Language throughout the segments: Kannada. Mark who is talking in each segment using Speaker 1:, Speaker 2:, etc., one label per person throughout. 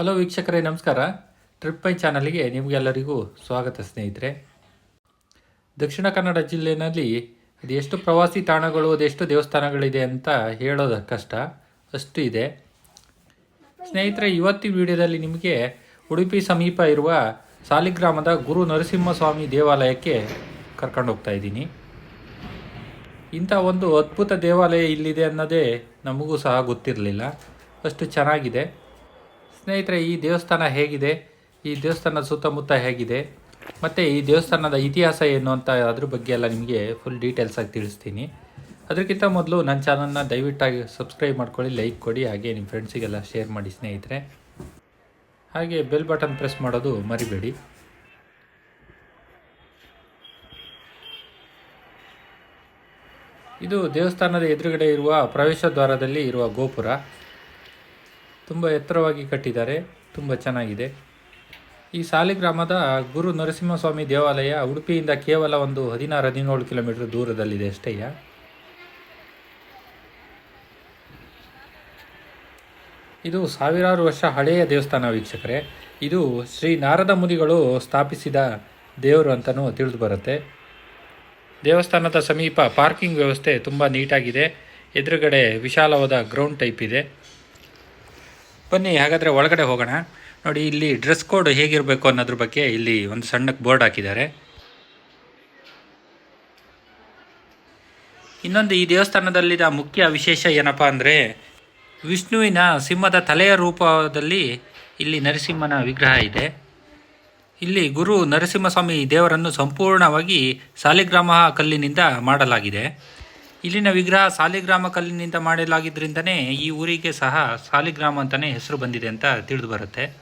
Speaker 1: ಹಲೋ ವೀಕ್ಷಕರೇ, ನಮಸ್ಕಾರ. ಟ್ರಿಪ್ ಮೈ ಚಾನಲ್ಗೆ ನಿಮಗೆಲ್ಲರಿಗೂ ಸ್ವಾಗತ ಸ್ನೇಹಿತರೆ. ದಕ್ಷಿಣ ಕನ್ನಡ ಜಿಲ್ಲೆಯಲ್ಲಿ ಅದೆಷ್ಟು ಪ್ರವಾಸಿ ತಾಣಗಳು, ಅದೆಷ್ಟು ದೇವಸ್ಥಾನಗಳಿದೆ ಅಂತ ಹೇಳೋದು ಕಷ್ಟ ಅಷ್ಟು ಇದೆ. ಸ್ನೇಹಿತರೆ, ಇವತ್ತಿನ ವಿಡಿಯೋದಲ್ಲಿ ನಿಮಗೆ ಉಡುಪಿ ಸಮೀಪ ಇರುವ ಸಾಲಿಗ್ರಾಮದ ಗುರು ನರಸಿಂಹಸ್ವಾಮಿ ದೇವಾಲಯಕ್ಕೆ ಕರ್ಕೊಂಡು ಹೋಗ್ತಾ ಇದ್ದೀನಿ. ಇಂಥ ಒಂದು ಅದ್ಭುತ ದೇವಾಲಯ ಇಲ್ಲಿದೆ ಅನ್ನೋದೇ ನಮಗೂ ಸಹ ಗೊತ್ತಿರಲಿಲ್ಲ. ಅಷ್ಟು ಚೆನ್ನಾಗಿದೆ. ಸ್ನೇಹಿತರೆ, ಈ ದೇವಸ್ಥಾನ ಹೇಗಿದೆ? ಈ ದೇವಸ್ಥಾನದ ಸುತ್ತಮುತ್ತ ಹೇಗಿದೆ? ಮತ್ತು ಈ ದೇವಸ್ಥಾನದ ಇತಿಹಾಸ ಏನು ಅಂತ ಅದ್ರ ಬಗ್ಗೆ ಎಲ್ಲ ನಿಮಗೆ ಫುಲ್ ಡೀಟೇಲ್ಸಾಗಿ ತಿಳಿಸ್ತೀನಿ. ಅದಕ್ಕಿಂತ ಮೊದಲು ನನ್ನ ಚಾನಲ್ನ ದಯವಿಟ್ಟಾಗಿ ಸಬ್ಸ್ಕ್ರೈಬ್ ಮಾಡ್ಕೊಳ್ಳಿ ಲೈಕ್ ಕೊಡಿ, ಹಾಗೆ ನಿಮ್ಮ ಫ್ರೆಂಡ್ಸಿಗೆಲ್ಲ ಶೇರ್ ಮಾಡಿ ಸ್ನೇಹಿತರೆ. ಹಾಗೆ ಬೆಲ್ ಬಟನ್ ಪ್ರೆಸ್ ಮಾಡೋದು ಮರಿಬೇಡಿ. ಇದು ದೇವಸ್ಥಾನದ ಎದುರುಗಡೆ ಇರುವ ಪ್ರವೇಶ ದ್ವಾರದಲ್ಲಿ ಇರುವ ಗೋಪುರ. ತುಂಬ ಎತ್ತರವಾಗಿ ಕಟ್ಟಿದ್ದಾರೆ. ತುಂಬ ಚೆನ್ನಾಗಿದೆ. ಈ ಸಾಲಿಗ್ರಾಮದ ಗುರು ನರಸಿಂಹಸ್ವಾಮಿ ದೇವಾಲಯ ಉಡುಪಿಯಿಂದ ಕೇವಲ ಒಂದು ಹದಿನಾರು, ಹದಿನೇಳು ಕಿಲೋಮೀಟರ್ ದೂರದಲ್ಲಿದೆ ಅಷ್ಟೇ ಇದು ಸಾವಿರಾರು ವರ್ಷ ಹಳೆಯ ದೇವಸ್ಥಾನ ವೀಕ್ಷಕರೇ. ಇದು ಶ್ರೀ ನಾರದ ಮುನಿಗಳು ಸ್ಥಾಪಿಸಿದ ದೇವರು ಅಂತಲೂ ತಿಳಿದು ಬರುತ್ತೆ. ದೇವಸ್ಥಾನದ ಸಮೀಪ ಪಾರ್ಕಿಂಗ್ ವ್ಯವಸ್ಥೆ ತುಂಬ ನೀಟಾಗಿದೆ. ಎದುರುಗಡೆ ವಿಶಾಲವಾದ ಗ್ರೌಂಡ್ ಟೈಪ್ ಇದೆ. ಬನ್ನಿ, ಹಾಗಾದರೆ ಒಳಗಡೆ ಹೋಗೋಣ. ನೋಡಿ, ಇಲ್ಲಿ ಡ್ರೆಸ್ ಕೋಡ್ ಹೇಗಿರಬೇಕು ಅನ್ನೋದ್ರ ಬಗ್ಗೆ ಇಲ್ಲಿ ಒಂದು ಸಣ್ಣಕ್ಕೆ ಬೋರ್ಡ್ ಹಾಕಿದ್ದಾರೆ. ಇನ್ನೊಂದು ಈ ದೇವಸ್ಥಾನದಲ್ಲಿದ ಮುಖ್ಯ ವಿಶೇಷ ಏನಪ್ಪ ಅಂದರೆ, ವಿಷ್ಣುವಿನ ಸಿಂಹದ ತಲೆಯ ರೂಪದಲ್ಲಿ ಇಲ್ಲಿ ನರಸಿಂಹನ ವಿಗ್ರಹ ಇದೆ. ಇಲ್ಲಿ ಗುರು ನರಸಿಂಹಸ್ವಾಮಿ ದೇವರನ್ನು ಸಂಪೂರ್ಣವಾಗಿ ಸಾಲಿಗ್ರಾಮ ಕಲ್ಲಿನಿಂದ ಮಾಡಲಾಗಿದೆ. ಇಲ್ಲಿನ ವಿಗ್ರಹ ಸಾಲಿಗ್ರಾಮ ಕಲ್ಲಿನಿಂದ ಮಾಡಲಾಗಿದ್ದರಿಂದನೇ ಈ ಊರಿಗೆ ಸಹ ಸಾಲಿಗ್ರಾಮ ಅಂತಲೇ ಹೆಸರು ಬಂದಿದೆ ಅಂತ ತಿಳಿದು ಬರುತ್ತೆ.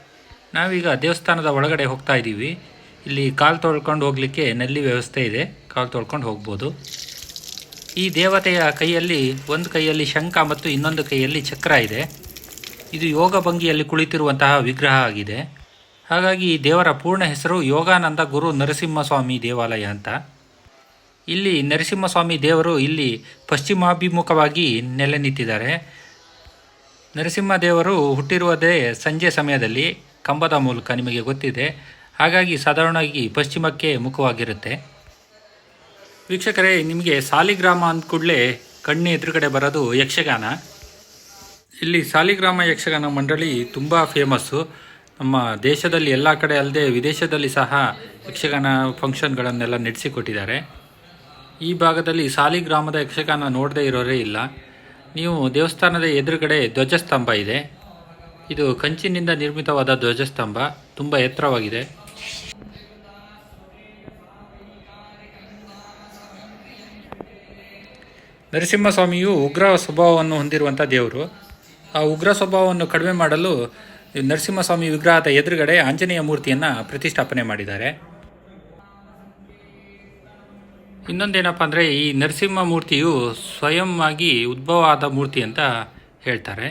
Speaker 1: ನಾವೀಗ ದೇವಸ್ಥಾನದ ಒಳಗಡೆ ಹೋಗ್ತಾ ಇದ್ದೀವಿ. ಇಲ್ಲಿ ಕಾಲು ತೊಳ್ಕೊಂಡು ಹೋಗಲಿಕ್ಕೆ ನಲ್ಲಿ ವ್ಯವಸ್ಥೆ ಇದೆ. ಕಾಲು ತೊಳ್ಕೊಂಡು ಹೋಗ್ಬೋದು. ಈ ದೇವತೆಯ ಕೈಯಲ್ಲಿ ಒಂದು ಕೈಯಲ್ಲಿ ಶಂಖ ಮತ್ತು ಇನ್ನೊಂದು ಕೈಯಲ್ಲಿ ಚಕ್ರ ಇದೆ. ಇದು ಯೋಗ ಭಂಗಿಯಲ್ಲಿ ಕುಳಿತಿರುವಂತಹ ವಿಗ್ರಹ ಆಗಿದೆ. ಹಾಗಾಗಿ ಈ ದೇವರ ಪೂರ್ಣ ಹೆಸರು ಯೋಗಾನಂದ ಗುರು ನರಸಿಂಹಸ್ವಾಮಿ ದೇವಾಲಯ ಅಂತ. ಇಲ್ಲಿ ನರಸಿಂಹಸ್ವಾಮಿ ದೇವರು ಇಲ್ಲಿ ಪಶ್ಚಿಮಾಭಿಮುಖವಾಗಿ ನೆಲೆ ನಿಂತಿದ್ದಾರೆ. ನರಸಿಂಹ ದೇವರು ಹುಟ್ಟಿರುವುದೇ ಸಂಜೆ ಸಮಯದಲ್ಲಿ ಕಂಬದ ಮೂಲಕ ನಿಮಗೆ ಗೊತ್ತಿದೆ. ಹಾಗಾಗಿ ಸಾಧಾರಣವಾಗಿ ಪಶ್ಚಿಮಕ್ಕೆ ಮುಖವಾಗಿರುತ್ತೆ. ವೀಕ್ಷಕರೇ, ನಿಮಗೆ ಸಾಲಿಗ್ರಾಮ ಅಂದ ಕೂಡಲೇ ಕಣ್ಣು ಎದುರುಗಡೆ ಬರೋದು ಯಕ್ಷಗಾನ. ಇಲ್ಲಿ ಸಾಲಿಗ್ರಾಮ ಯಕ್ಷಗಾನ ಮಂಡಳಿ ತುಂಬ ಫೇಮಸ್ಸು. ನಮ್ಮ ದೇಶದಲ್ಲಿ ಎಲ್ಲ ಕಡೆ ಅಲ್ಲದೆ ವಿದೇಶದಲ್ಲಿ ಸಹ ಯಕ್ಷಗಾನ ಫಂಕ್ಷನ್ಗಳನ್ನೆಲ್ಲ ನಡೆಸಿಕೊಟ್ಟಿದ್ದಾರೆ. ಈ ಭಾಗದಲ್ಲಿ ಸಾಲಿಗ್ರಾಮದ ಯಕ್ಷಗಾನ ನೋಡದೇ ಇರೋರೇ ಇಲ್ಲ. ನೀವು ದೇವಸ್ಥಾನದ ಎದುರುಗಡೆ ಧ್ವಜಸ್ತಂಭ ಇದೆ. ಇದು ಕಂಚಿನಿಂದ ನಿರ್ಮಿತವಾದ ಧ್ವಜಸ್ತಂಭ. ತುಂಬ ಎತ್ತರವಾಗಿದೆ. ನರಸಿಂಹಸ್ವಾಮಿಯು ಉಗ್ರ ಸ್ವಭಾವವನ್ನು ಹೊಂದಿರುವಂಥ ದೇವರು. ಆ ಉಗ್ರ ಸ್ವಭಾವವನ್ನು ಕಡಿಮೆ ಮಾಡಲು ನರಸಿಂಹಸ್ವಾಮಿ ವಿಗ್ರಹದ ಎದುರುಗಡೆ ಆಂಜನೇಯ ಮೂರ್ತಿಯನ್ನು ಪ್ರತಿಷ್ಠಾಪನೆ ಮಾಡಿದ್ದಾರೆ. ಇನ್ನೊಂದೇನಪ್ಪ ಅಂದರೆ ಈ ನರಸಿಂಹ ಮೂರ್ತಿಯು ಸ್ವಯಂವಾಗಿ ಉದ್ಭವ ಆದ ಮೂರ್ತಿ ಅಂತ ಹೇಳ್ತಾರೆ.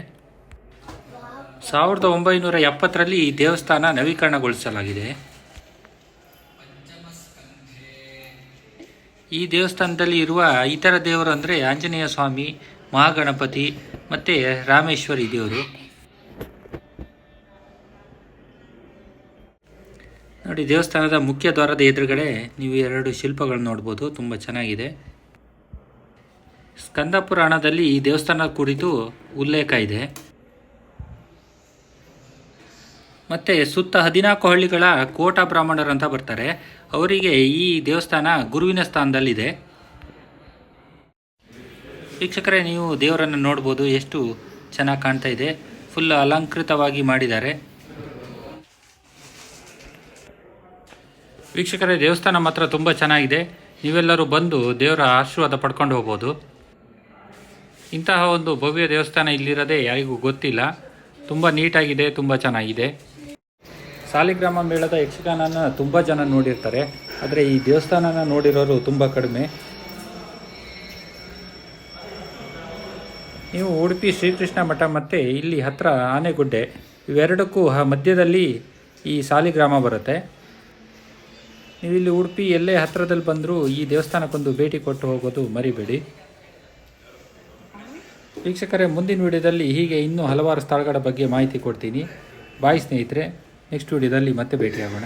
Speaker 1: ಸಾವಿರದ ಒಂಬೈನೂರ ಎಪ್ಪತ್ತರಲ್ಲಿ ಈ ದೇವಸ್ಥಾನ ನವೀಕರಣಗೊಳಿಸಲಾಗಿದೆ. ಈ ದೇವಸ್ಥಾನದಲ್ಲಿ ಇರುವ ಇತರ ದೇವರು ಅಂದರೆ ಆಂಜನೇಯ ಸ್ವಾಮಿ, ಮಹಾಗಣಪತಿ ಮತ್ತು ರಾಮೇಶ್ವರಿ ದೇವರು. ನೋಡಿ, ದೇವಸ್ಥಾನದ ಮುಖ್ಯ ದ್ವಾರದ ಎದುರುಗಡೆ ನೀವು ಎರಡು ಶಿಲ್ಪಗಳನ್ನು ನೋಡ್ಬೋದು, ತುಂಬ ಚೆನ್ನಾಗಿದೆ. ಸ್ಕಂದ ಪುರಾಣದಲ್ಲಿ ಈ ದೇವಸ್ಥಾನ ಕುರಿತು ಉಲ್ಲೇಖ ಇದೆ. ಮತ್ತು ಸುತ್ತ ಹದಿನಾಲ್ಕು ಹಳ್ಳಿಗಳ ಕೋಟ ಬ್ರಾಹ್ಮಣರು ಅಂತ ಬರ್ತಾರೆ. ಅವರಿಗೆ ಈ ದೇವಸ್ಥಾನ ಗುರುವಿನ ಸ್ಥಾನದಲ್ಲಿದೆ. ವೀಕ್ಷಕರೇ, ನೀವು ದೇವರನ್ನು ನೋಡ್ಬೋದು, ಎಷ್ಟು ಚೆನ್ನಾಗಿ ಕಾಣ್ತಾ ಇದೆ. ಫುಲ್ ಅಲಂಕೃತವಾಗಿ ಮಾಡಿದ್ದಾರೆ. ವೀಕ್ಷಕರೇ, ದೇವಸ್ಥಾನ ಮಾತ್ರ ತುಂಬ ಚೆನ್ನಾಗಿದೆ. ನೀವೆಲ್ಲರೂ ಬಂದು ದೇವರ ಆಶೀರ್ವಾದ ಪಡ್ಕೊಂಡು ಹೋಗ್ಬೋದು. ಇಂತಹ ಒಂದು ಭವ್ಯ ದೇವಸ್ಥಾನ ಇಲ್ಲಿರೋದೇ ಯಾರಿಗೂ ಗೊತ್ತಿಲ್ಲ. ತುಂಬ ನೀಟಾಗಿದೆ, ತುಂಬ ಚೆನ್ನಾಗಿದೆ. ಸಾಲಿಗ್ರಾಮ ಮೇಳದ ಯಕ್ಷಗಾನನ ತುಂಬ ಜನ ನೋಡಿರ್ತಾರೆ. ಆದರೆ ಈ ದೇವಸ್ಥಾನನ ನೋಡಿರೋರು ತುಂಬ ಕಡಿಮೆ. ನೀವು ಉಡುಪಿ ಶ್ರೀಕೃಷ್ಣ ಮಠ ಮತ್ತು ಇಲ್ಲಿ ಹತ್ತಿರ ಆನೆಗುಡ್ಡೆ. ಇವೆರಡಕ್ಕೂ ಮಧ್ಯದಲ್ಲಿ ಈ ಸಾಲಿಗ್ರಾಮ ಬರುತ್ತೆ. ನೀವು ಇಲ್ಲಿ ಉಡುಪಿ ಎಲ್ಲೇ ಹತ್ತಿರದಲ್ಲಿ ಬಂದರೂ ಈ ದೇವಸ್ಥಾನಕ್ಕೊಂದು ಭೇಟಿ ಕೊಟ್ಟು ಹೋಗೋದು ಮರಿಬೇಡಿ. ವೀಕ್ಷಕರೇ, ಮುಂದಿನ ವಿಡಿಯೋದಲ್ಲಿ ಹೀಗೆ ಇನ್ನೂ ಹಲವಾರು ಸ್ಥಳಗಳ ಬಗ್ಗೆ ಮಾಹಿತಿ ಕೊಡ್ತೀನಿ. ಬಾಯ್ ಸ್ನೇಹಿತರೆ, ನೆಕ್ಸ್ಟ್ ವಿಡಿಯೋದಲ್ಲಿ ಮತ್ತೆ ಭೇಟಿಯಾಗೋಣ.